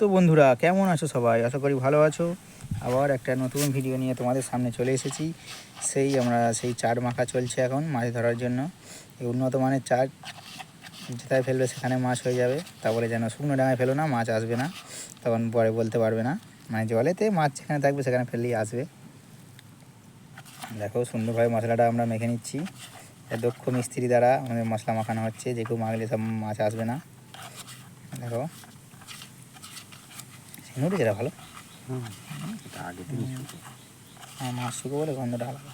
তো বন্ধুরা, কেমন আছো সবাই? আশা করি ভালো আছো। আবার একটা নতুন ভিডিও নিয়ে তোমাদের সামনে চলে এসেছি। সেই আমরা, সেই চার মাখা চলছে এখন মাছ ধরার জন্য। এই উন্নত মানের চার যেথায় ফেলবে সেখানে মাছ হয়ে যাবে। তারপরে যেন শুকনো ডাঙায় ফেলো না, মাছ আসবে না। তখন পরে বলতে পারবে না। মানে জলেতে মাছ যেখানে থাকবে সেখানে ফেললেই আসবে। দেখো, সুন্দরভাবে মশলাটা আমরা মেখে নিচ্ছি। দক্ষ মিস্ত্রি দ্বারা আমাদের মশলা মাখানো হচ্ছে। যে কেউ মাখলে সব মাছ আসবে না। দেখো। সিনুড়ি যেটা ভালো। আগে হ্যাঁ মাছ শুকো বলে গন্ধটা আলাদা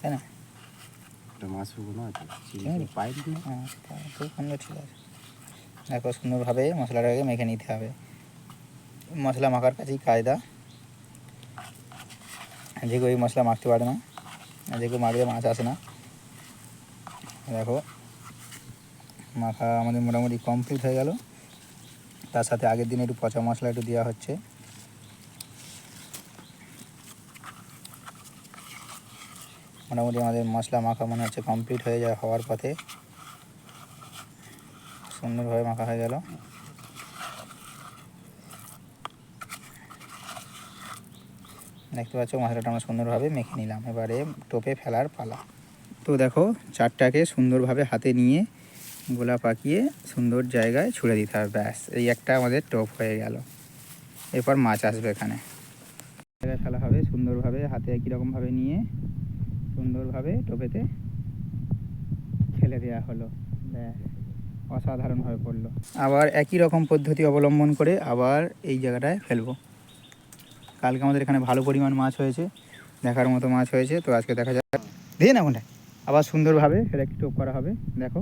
তাই না? এটা মাছ শুকনো আছে চিংড়ি? পাইপ দিয়ে হ্যাঁ তো গন্ধ ঠিক আছে। দেখো সুন্দরভাবে মশলাটাকে মেখে নিতে হবে। মশলা মাখার কাছেই কায়দা। যে কেউ মশলা মাখতে পারে না যে কেউ মাখলে মাছ আসে না। দেখো মাখা আমাদের মোটামুটি কমপ্লিট হয়ে গেল। তার সাথে আগের দিন একটু পচা মশলা একটু দেওয়া হচ্ছে। মোটামুটি আমাদের মশলা মাখা মনে হচ্ছে কমপ্লিট হয়ে যায় হওয়ার পথে। সুন্দরভাবে মাখা হয়ে গেল। দেখতে পাচ্ছ মশলাটা আমরা সুন্দরভাবে মেখে নিলাম। এবারে টোপে ফেলার পালা। তো দেখো, চারটাকে সুন্দরভাবে হাতে নিয়ে গোলা পাকিয়ে সুন্দর জায়গায় ছুড়ে দিতে হবে, ব্যাস। এই একটা আমাদের টোপ হয়ে গেল। এরপর মাছ আসবে এখানে। ফেলা হবে সুন্দরভাবে, হাতে একই রকমভাবে নিয়ে সুন্দরভাবে টোপেতে ফেলে দেওয়া হলো, ব্যাস। অসাধারণভাবে পড়ল। আবার একই রকম পদ্ধতি অবলম্বন করে আবার এই জায়গাটায় ফেলব। কালকে আমাদের এখানে ভালো পরিমাণ মাছ হয়েছে, দেখার মতো মাছ হয়েছে, তো আজকে দেখা যাক। দিয়ে না কোনটা আবার সুন্দরভাবে সেটা একটু টোপ করা হবে, দেখো।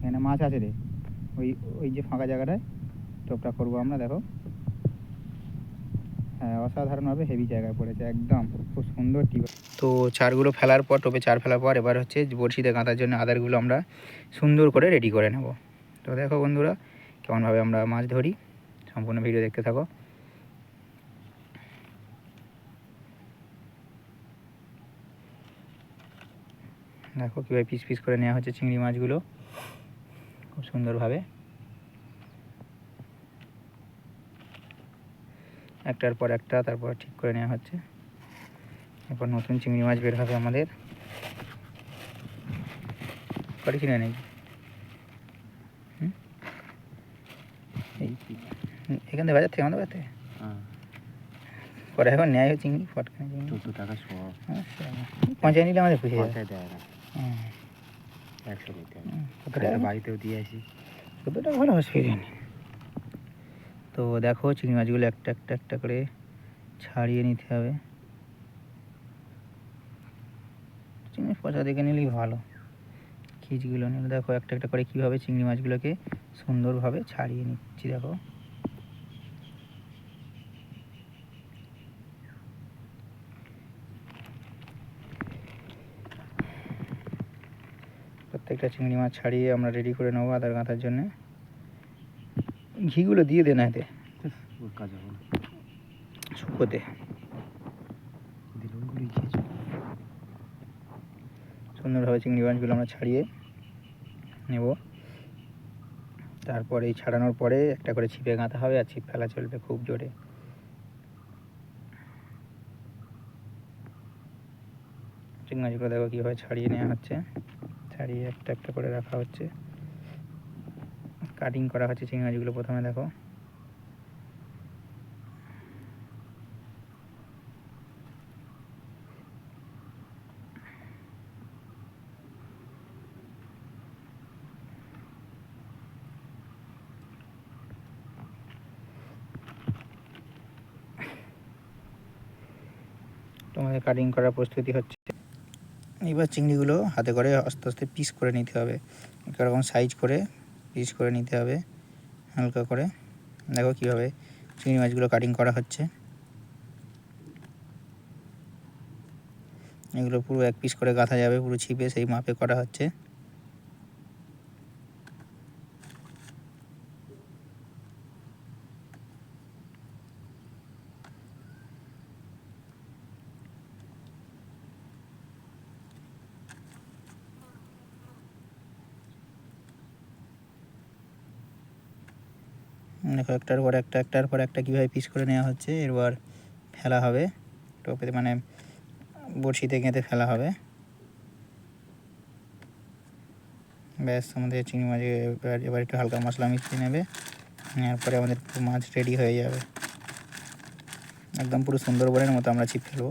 এখানে মাছ আছে রে। ওই ওই যে ফাঁকা জায়গাটায় টোপটা করব আমরা, দেখো। হ্যাঁ অসাধারণভাবে হেভি জায়গায় পড়েছে, একদম। খুব সুন্দর টিপ। তো চারগুলো ফেলার পর, টোপে চার ফেলার পর, এবার হচ্ছে বড়শিতে গাঁথার জন্য আদারগুলো আমরা সুন্দর করে রেডি করে নেব। তো দেখো বন্ধুরা, কেমনভাবে আমরা মাছ ধরি। সম্পূর্ণ ভিডিও দেখতে থাকো। দেখো কীভাবে পিস পিস করে নেওয়া হচ্ছে চিংড়ি মাছগুলো। খুব সুন্দরভাবে। একটার পর একটা তারপর ঠিক করে নেওয়া হচ্ছে। এরপর নতুন চিংড়ি মাছ বের হবে আমাদের। কটি কিনে নেই এই এখান থেকে বাজার থেকে আমাদের বাজার থেকে হ্যাঁ। পরে এখন নেয় চিংড়ি ফটকা চিংড়ি। টাকা আচ্ছা নিলে আমাদের পুষে না। হুম, একশো টাকা? বাড়িতেও দিয়ে আসি। টাকা ভালো তো দেখো চিংড়ি মাছগুলো একটা একটা একটা করে ছাড়িয়ে নিতে হবে। চিংড়ি পচা দেখে নিলেই ভালো। খিচগুলো নিলে দেখো একটা একটা করে কীভাবে চিংড়ি মাছগুলোকে সুন্দরভাবে ছাড়িয়ে নিচ্ছি দেখো। প্রত্যেকটা চিংড়ি মাছ ছাড়িয়ে আমরা রেডি করে নেব আদার গাঁথার জন্যে। ঘিগুলো দিয়ে দে এতে। শুকোতে। সুন্দরভাবে চিংড়ি মাছগুলো আমরা ছাড়িয়ে নেব। তারপরে এই ছাড়ানোর পরে একটা করে ছিপে গাঁথা হবে আর ছিপ ফেলা চলবে খুব জোরে। চিংড়ি মাছগুলো দেখো কীভাবে ছাড়িয়ে নেওয়া হচ্ছে। ছাড়িয়ে একটা একটা করে রাখা হচ্ছে। কাটিং করা হচ্ছে চিংড়ি মাছগুলো প্রথমে দেখো। তোমাদের কাটিং করার প্রস্তুতি হচ্ছে। এবার চিংড়িগুলো হাতে করে আস্তে আস্তে পিস করে নিতে হবে। রকম সাইজ করে পিস করে নিতে হবে, হালকা করে। দেখো কীভাবে চিংড়ি মাছগুলো কাটিং করা হচ্ছে। এগুলো পুরো এক পিস করে গাঁথা যাবে, পুরো ছিপে সেই মাপে করা হচ্ছে। দেখো একটার পর একটা, একটার পর একটা কীভাবে পিস করে নেওয়া হচ্ছে, এরপর ফেলা হবে। টোপেতে মানে বড়শিতে গেঁথে ফেলা হবে। ব্যাস, আমাদের চিংড়ি মাছ এবার একটু হালকা মশলা মিশিয়ে নেবে। আমাদের পুরো মাছ রেডি হয়ে যাবে। একদম পুরো সুন্দরবনের মতো আমরা ছিপ ফেলব।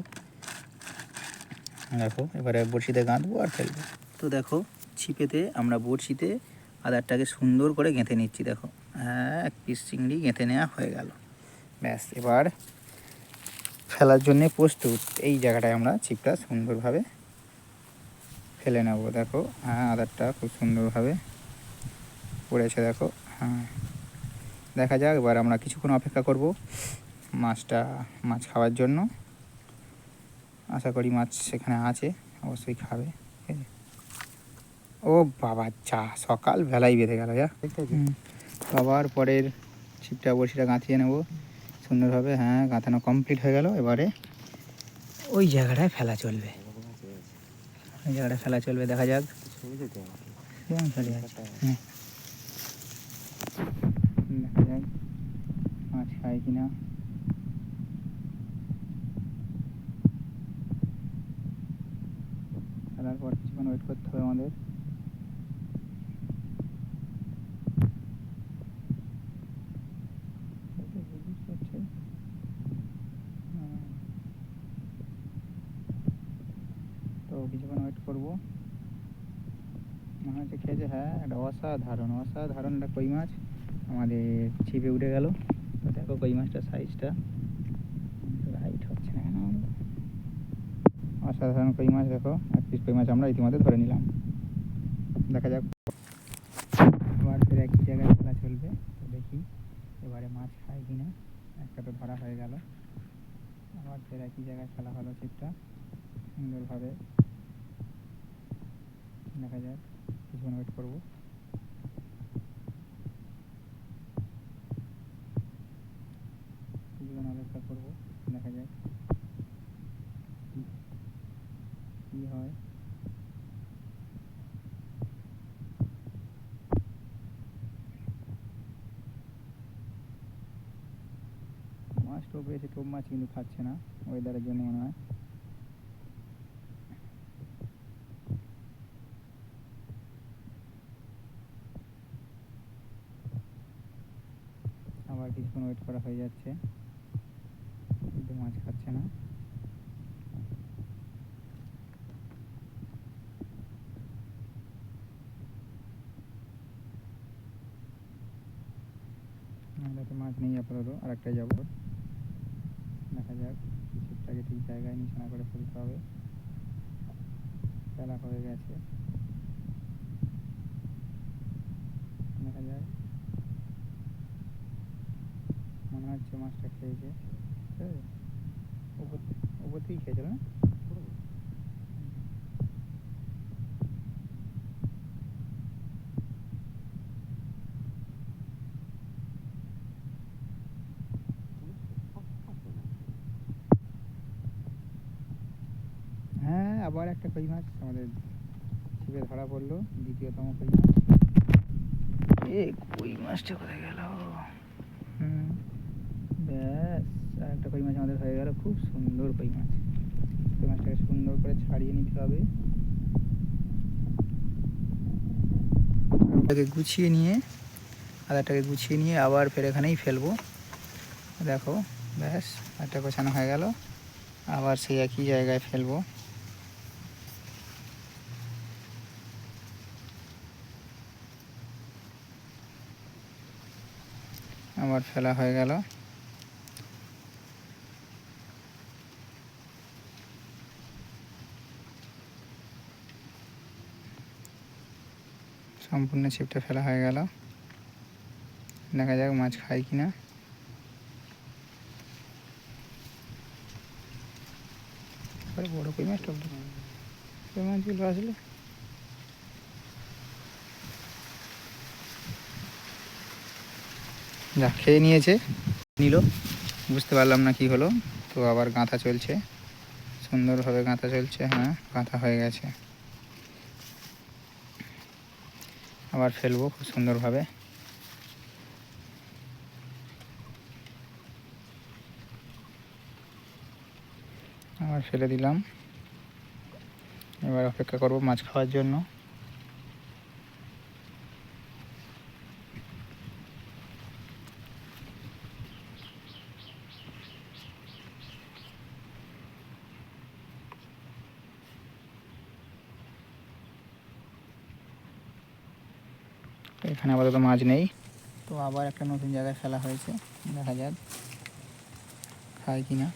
দেখো, এবারে বড়শিতে গাঁথবো আর ফেলব। তো দেখো, ছিপেতে আমরা বড়শিতে আদারটাকে সুন্দর করে গেঁথে নিচ্ছি, দেখো। হ্যাঁ এক পিস চিংড়ি গেঁথে নেওয়া হয়ে গেল। ব্যাস এবার ফেলার জন্যে প্রস্তুত। এই জায়গাটায় আমরা ছিপটা সুন্দরভাবে ফেলে নেব। দেখো হ্যাঁ আদারটা খুব সুন্দরভাবে পড়েছে দেখো হ্যাঁ। দেখা যাক এবার আমরা কিছুক্ষণ অপেক্ষা করব মাছটা মাছ খাওয়ার জন্য। আশা করি মাছ সেখানে আছে অবশ্যই খাবে। ঠিক আছে? ও বাবা চা সকাল বেলায় বেঁধে গেল যা। আবার পরের ছিপটা বড়শিটা গাঁথিয়ে নেব। সুন্দরভাবে হ্যাঁ গাঁথানো কমপ্লিট হয়ে গেল। এবারে ওই জায়গাটায় ফেলা চলবে। ওই জায়গাটায় ফেলা চলবে, দেখা যাক। হুম। দেখা যাক। মাছ খায় কিনা। ফেলার পর কিছুক্ষণ ওয়েট করতে হবে আমাদের এই তো বুঝতে পারছি। হুম। তো কিছুক্ষণ ওয়েট করব। মনে হচ্ছে খেয়েছে হ্যাঁ একটা অসাধারণ অসাধারণ একটা কই মাছ। আমাদের ছিপে উঠে গেল। তো দেখো কই মাছটার সাইজটা রাইট হচ্ছে না কেন অসাধারণ কই মাছ দেখো। এক পিস কই মাছ আমরা ইতিমধ্যে ধরে নিলাম। দেখা যাক। আবার ফের একই জায়গায় খেলা চলবে। তো দেখি এবারে মাছ খায় কিনা। একটা তো ধরা হয়ে গেল। আবার ফের একই জায়গায় খেলা হলো ছিপটা। সুন্দরভাবে। দেখা যাক, কিছুক্ষণ ওয়েট করব। দেখা যাক কি হয়। মাছ টোপ এসে টোপ মাছ কিন্তু খাচ্ছে না ওয়েদারের জন্য মনে হয়। আবার ওয়েট করা হয়ে যাচ্ছে। কিন্তু মাছ খাচ্ছে না। তো মাছ নেই আপাতত আর একটা যাব। দেখা যাক, ছিপটাকে ঠিক জায়গায় নিশানা করে ফেলতে হবে। ফেলা হয়ে গেছে। দেখা যাক। মনে হচ্ছে মাছটা খেয়েছে। উপর উপর থেকেই খেয়েছিল না? হ্যাঁ আবার একটা কই মাছ আমাদের ছিপে ধরা পড়ল, দ্বিতীয়তম কই মাছ। এ কই মাছটা কোথায় গেল? ব্যাস, আর একটা কই মাছ আমাদের হয়ে গেল। খুব সুন্দর কই মাছ। কই মাছটাকে সুন্দর করে ছাড়িয়ে নিতে হবে। ওটাকে গুছিয়ে নিয়ে আদারটাকে গুছিয়ে নিয়ে আবার ফের এখানেই ফেলব। দেখো, ব্যাস একটা গোছানো হয়ে গেল। আবার সেই একই জায়গায় ফেলব। আবার ফেলা হয়ে গেল। সম্পূর্ণ ছিপটা ফেলা হয়ে গেল। দেখা যাক মাছ খায় কিনা। আরে বড় কই মাছ মাছগুলো আসলে? যা, খেয়ে নিয়েছে। নিল। বুঝতে পারলাম না কি হলো। তো আবার গাঁথা চলছে। সুন্দরভাবে গাঁথা চলছে হ্যাঁ গাঁথা হয়ে গেছে। আবার ফেলব খুব সুন্দরভাবে। আবার ফেলে দিলাম। এবার অপেক্ষা করব মাছ খাওয়ার জন্য। এখানে আপাতত মাছ নেই। তো আবার একটা নতুন জায়গায় ফেলা হয়েছে, দেখা যাক খায় কি না